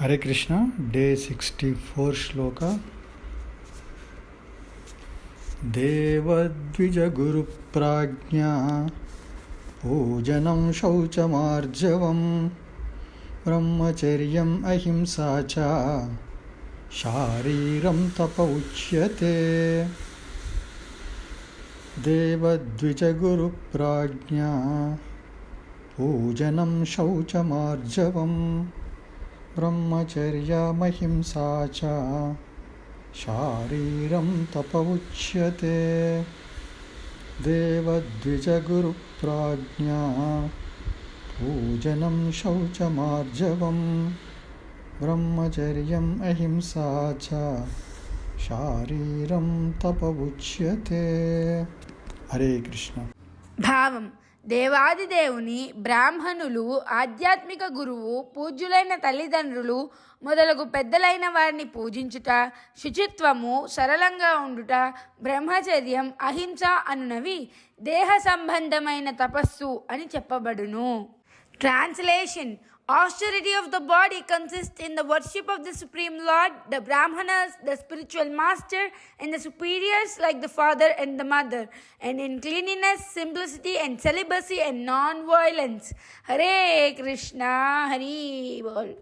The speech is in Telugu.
Hare Krishna day sixty four శ్లోక. దేవద్విజగురుప్రాజ్ఞా పూజనం శౌచమార్జవం బ్రహ్మచర్యం అహింసా చ శారీరం తప ఉచ్యతే దేవద్విజగురుప్రాజ్ఞా పూజనం శౌచమార్జవం బ్రహ్మచర్యమహింసా చ శారీరం తప ఉచ్యతే దేవద్విజగురుప్రాజ్ఞా పూజనం శౌచమార్జవం బ్రహ్మచర్యం అహింసా చ శారీరం తప ఉచ్యతే హరే కృష్ణ భావం. దేవాది దేవుని బ్రాహ్మణులు ఆధ్యాత్మిక గురువు పూజ్యులైన తల్లిదండ్రులు మొదలగు పెద్దలైన వారిని పూజించుట శుచిత్వము సరళంగా ఉండుట బ్రహ్మచర్యం అహింస అనునవి దేహ సంబంధమైన తపస్సు అని చెప్పబడును. Translation Austerity of the body consists in the worship of the Supreme Lord, the Brahmanas, the spiritual master, and the superiors like the father and the mother, and in cleanliness, simplicity, and celibacy and non violence. Hare Krishna, Hare Bol.